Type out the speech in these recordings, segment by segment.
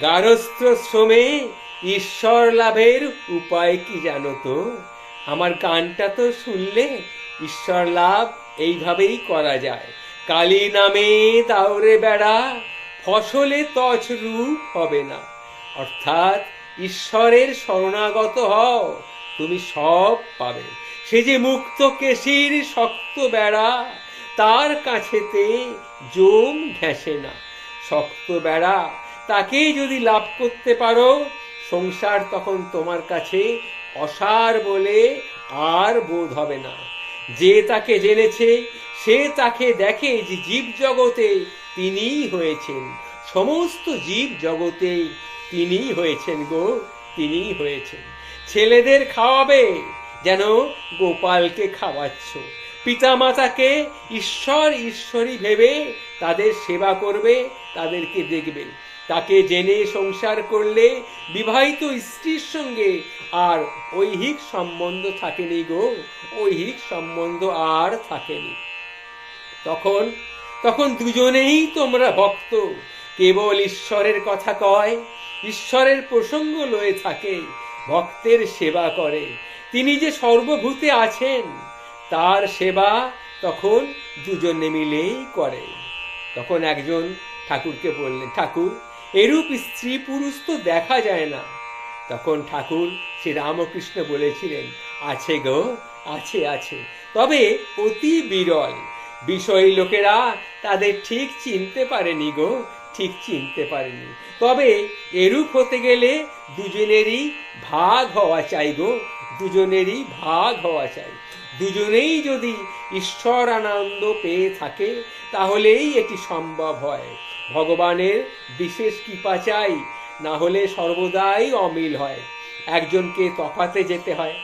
গারস্থ শ্রমে ঈশ্বর লাভের উপায় কি জানো তো? আমার গানটা তো শুনলে ঈশ্বর লাভ এইভাবেই করা যায়। কালী নামে দাউরে বেড়া, ফসলে তছ রূপ হবে না। অর্থাৎ ঈশ্বরের শরণাগত হও, তুমি সব পাবে। সে যে মুক্ত কেশির শক্ত বেড়া, তার কাছেতে জম ঘেঁষে না। শক্ত বেড়া তাকেই যদি লাভ করতে পারো, সংসার তখন তোমার কাছে অসার বলে আর বোধ হবে না। যে তাকে জেনেছে, সে তাকে দেখে যে জীব জগতে তিনিই হয়েছেন। সমস্ত জীব জগতে তিনিই হয়েছেন গো, তিনিই হয়েছেন। ছেলেদের খাওয়াবে যেন গোপালকে খাওয়াচ্ছ। পিতামাতাকে ঈশ্বর ঈশ্বরী ভেবে তাদের সেবা করবে, তাদেরকে দেখবে। তাকে জেনে সংসার করলে বিবাহিত স্ত্রীর সঙ্গে আর ঐহিক সম্বন্ধ থাকেনি গো, ঐহিক সম্বন্ধ আর থাকেনি। তখন তখন দুজনেই তোমরা ভক্ত, কেবল ঈশ্বরের কথা কয়, ঈশ্বরের প্রসঙ্গ লয়ে থাকে, ভক্তের সেবা করে। তিনি যে সর্বভূতে আছেন, তার সেবা তখন দুজনে মিলেই করে। তখন একজন ঠাকুরকে বললেন, ঠাকুর এরূপ স্ত্রী পুরুষ তো দেখা যায় না। তখন ঠাকুর শ্রী রামকৃষ্ণ বলেছিলেন, আছে গো, আছে আছে। তবে অতি বিরল। বিষয় লোকেরা তাদের ঠিক চিনতে পারেনি গো, ঠিক চিনতে পারেনি। তবে এরূপ হতে গেলে দুজনেরই ভাগ হওয়া চাই গো দুজনেরই ভাগ হওয়া চাই। দুজনেই যদি ঈশ্বর আনন্দ পেয়ে থাকে, তাহলেই এটি সম্ভব হয়। ভগবানের বিশেষ কৃপা চাই, না হলে সর্বদাই অমিল হয়। একজনকে তফাতে যেতে হয়।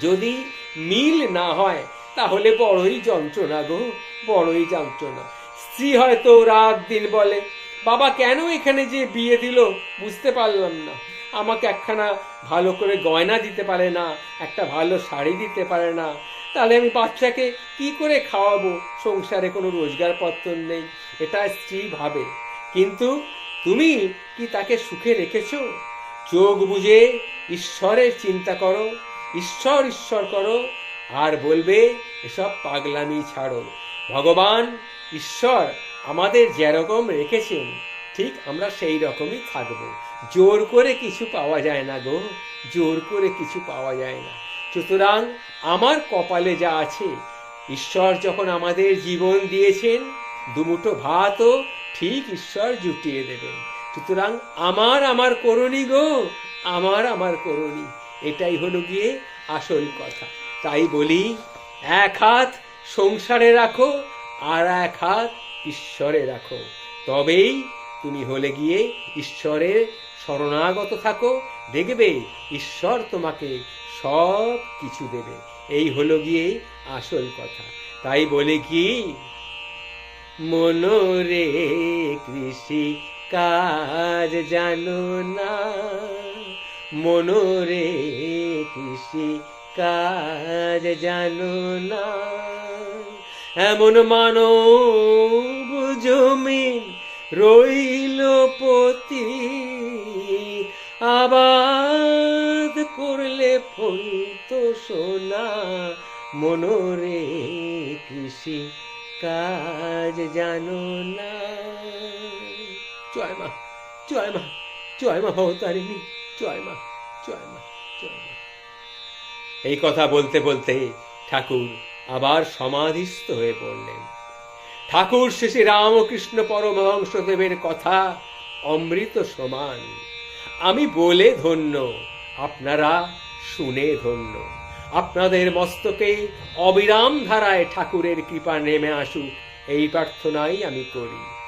যদি মিল না হয়, তাহলে বড়ই যন্ত্রণা গো, বড়ই যন্ত্রণা। স্ত্রী হয়তো রাত দিন বলে, বাবা, কেন এখানে যে বিয়ে দিল? বুঝতে পারলাম না। আমাকে একখানা ভালো করে গয়না দিতে পারে না, একটা ভালো শাড়ি দিতে পারে না। তাহলে আমি বাচ্চাকে কি করে খাওয়াবো? সংসারে কোনো রোজগারপত্র নেই, এটা স্ত্রী ভাবে। কিন্তু তুমি কি তাকে সুখে রেখেছ? চোখ বুঝে ঈশ্বরের চিন্তা করো, ঈশ্বর ঈশ্বর করো, আর বলবে, এসব পাগলামি ছাড়ো। ভগবান ঈশ্বর আমাদের যেরকম রেখেছেন, ঠিক আমরা সেই রকমই থাকব। জোর করে কিছু পাওয়া যায় না গো, জোর করে কিছু পাওয়া যায় না। সুতরাং আমার কপালে যা আছে, ঈশ্বর যখন আমাদের জীবন দিয়েছেন, দুমুঠো ভাতও ঠিক ঈশ্বর জুটিয়ে দেবেন। সুতরাং আমার আমার করণী গো, আমার আমার করণী, এটাই হলো গিয়ে আসল কথা। তাই বলি, এক হাত সংসারে রাখো আর এক হাত ঈশ্বরে রাখো। তবেই তুমি হলে গিয়ে ঈশ্বরের শরণাগত থাকো, দেখবে ঈশ্বর তোমাকে সব কিছু দেবে। এই হলো গিয়ে আসল কথা। তাই বলে কি, মনোরে কৃষি কাজ জানো না, মনোরে কৃষি কাজ জানো না। এমন মানব জমিন রইল পতি, আবাদ করলে ফল তো সোনা, মনোরে কৃষি কাজ জানো না। জয় মা জয় মা জয় মা ভবতারিণী, জয় মা, জয় এই কথা বলতে বলতে ঠাকুর আবার সমাধিস্থ হয়ে পড়লেন। ঠাকুর শ্রী রামকৃষ্ণ পরমহংসদেবের কথা অমৃত সমান। আমি বলে ধন্য, আপনারা শুনে ধন্য। আপনাদের মস্তকে অবিরাম ধারায় ঠাকুরের কৃপা নেমে আসুক, এই প্রার্থনাই আমি করি।